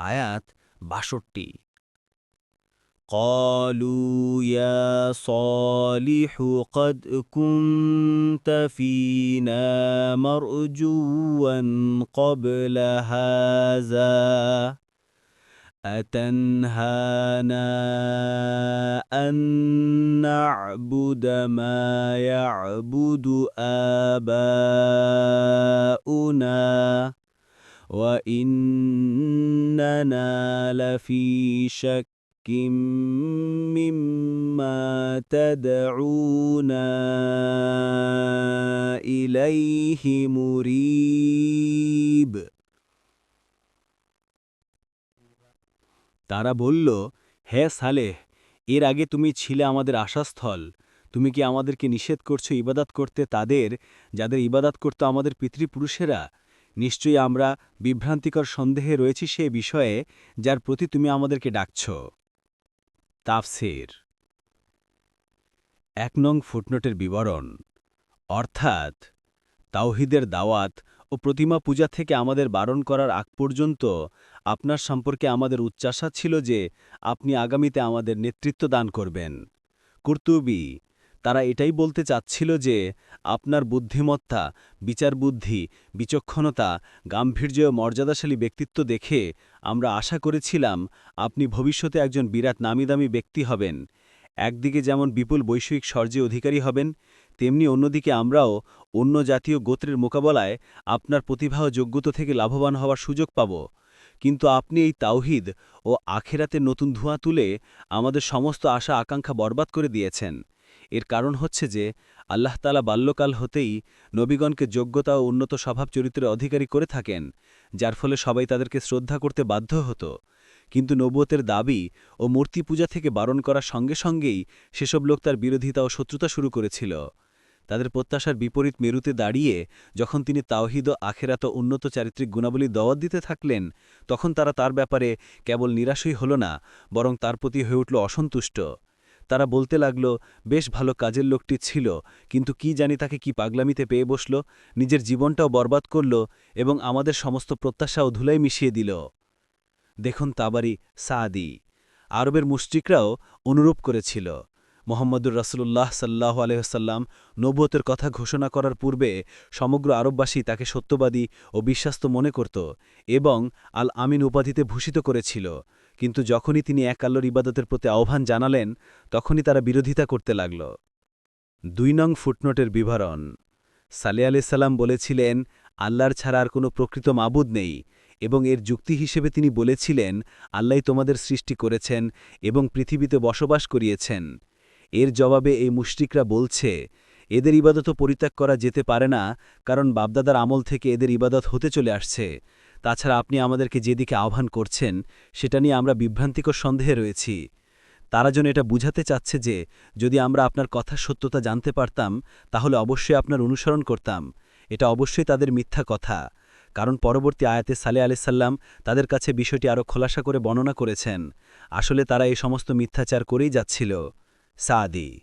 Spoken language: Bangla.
আয়াত বাষট্টি قالوا يا صالح قد كنت فينا مرجوا قبل هذا أتنهانا أن نعبد ما يعبد آباؤنا وإننا لفي شك مما تدعونا إليه مريب তারা বলল হে সালেহ এর আগে তুমি ছিলে আমাদের আশাস্থল তুমি কি আমাদেরকে নিষেধ করছো ইবাদাত করতে তাদের যাদের ইবাদাত করত আমাদের পিতৃপুরুষেরা নিশ্চয়ই আমরা বিভ্রান্তিকর সন্দেহে রয়েছি সে বিষয়ে, যার প্রতি তুমি আমাদেরকে ডাকছ। তাফসির। এক নং ফুটনোটের বিবরণ। অর্থাৎ, তাওহিদের দাওয়াত ও প্রতিমা পূজা থেকে আমাদের বারণ করার আগ পর্যন্ত আপনার সম্পর্কে আমাদের উচ্চাসা ছিল যে আপনি আগামীতে আমাদের নেতৃত্ব দান করবেন। কর্তুবি তারা এটাই বলতে চাচ্ছিল যে আপনার বুদ্ধিমত্তা, বিচারবুদ্ধি, বিচক্ষণতা, গাম্ভীর্য মর্যাদাশালী ব্যক্তিত্ব দেখে আমরা আশা করেছিলাম আপনি ভবিষ্যতে একজন বিরাট নামিদামি ব্যক্তি হবেন। একদিকে যেমন বিপুল বৈষয়িক স্বর্জে অধিকারী হবেন, তেমনি অন্যদিকে আমরাও অন্য জাতীয় গোত্রের মোকাবেলায় আপনার প্রতিভা ও যোগ্যতা থেকে লাভবান হওয়ার সুযোগ পাব। কিন্তু আপনি এই তাওহিদ ও আখেরাতে নতুন ধোঁয়া তুলে আমাদের সমস্ত আশা আকাঙ্ক্ষা বরবাদ করে দিয়েছেন। এর কারণ হচ্ছে যে, আল্লাহ তালা বাল্যকাল হতেই নবীগণকে যোগ্যতা ও উন্নত স্বভাব চরিত্রের অধিকারী করে থাকেন, যার ফলে সবাই তাদেরকে শ্রদ্ধা করতে বাধ্য হতো। কিন্তু নবুয়তের দাবি ও মূর্তি পূজা থেকে বারণ করার সঙ্গে সঙ্গেই সেসব লোক তার বিরোধিতা ও শত্রুতা শুরু করেছিল। তাদের প্রত্যাশার বিপরীত মেরুতে দাঁড়িয়ে যখন তিনি তাওহিদ ও আখেরাত উন্নত চারিত্রিক গুণাবলী দওয়াত দিতে থাকলেন, তখন তারা তার ব্যাপারে কেবল নিরাশই হল না, বরং তার প্রতি হয়ে উঠল অসন্তুষ্ট। তারা বলতে লাগল, বেশ ভালো কাজের লোকটি ছিল, কিন্তু কি জানি তাকে কি পাগলামিতে পেয়ে বসল, নিজের জীবনটাও বরবাদ করল এবং আমাদের সমস্ত প্রত্যাশাও ধুলাই মিশিয়ে দিল। দেখুন তাবারি, সাদি। আরবের মুশ্রিকরাও অনুরূপ করেছিল। মোহাম্মদুর রাসুল্লাহ সাল্লাহ আলহ্লাম নবুয়তের কথা ঘোষণা করার পূর্বে সমগ্র আরববাসী তাকে সত্যবাদী ও বিশ্বাস্ত মনে করত এবং আল আমিন উপাধিতে ভূষিত করেছিল। কিন্তু যখনই তিনি এক আল্লোর ইবাদতের প্রতি আহ্বান জানালেন, তখনই তারা বিরোধিতা করতে লাগল। দুই নং ফুটনোটের বিবরণ। সালে আলাইসাল্লাম বলেছিলেন, আল্লাহর ছাড়া আর কোনো প্রকৃত মাবুদ নেই। এবং এর যুক্তি হিসেবে তিনি বলেছিলেন, আল্লাহ তোমাদের সৃষ্টি করেছেন এবং পৃথিবীতে বসবাস করিয়েছেন। এর জবাবে এই মুশরিকরা বলছে, এদের ইবাদত পরিত্যাগ করা যেতে পারে না, কারণ বাপদাদার আমল থেকে এদের ইবাদত হতে চলে আসছে। তাছাড়া আপনি আমাদেরকে যেদিকে আহ্বান করছেন, সেটা নিয়ে আমরা বিভ্রান্তিকর সন্দেহে রয়েছি। তারা যেন এটা বুঝাতে চাচ্ছে যে, যদি আমরা আপনার কথার সত্যতা জানতে পারতাম, তাহলে অবশ্যই আপনার অনুসরণ করতাম। এটা অবশ্যই তাদের মিথ্যা কথা। কারণ পরবর্তী আয়াতে সালে আলাইসাল্লাম তাদের কাছে বিষয়টি আরও খোলাসা করে বর্ণনা করেছেন। আসলে তারা এই সমস্ত মিথ্যাচার করেই যাচ্ছিল। সাদি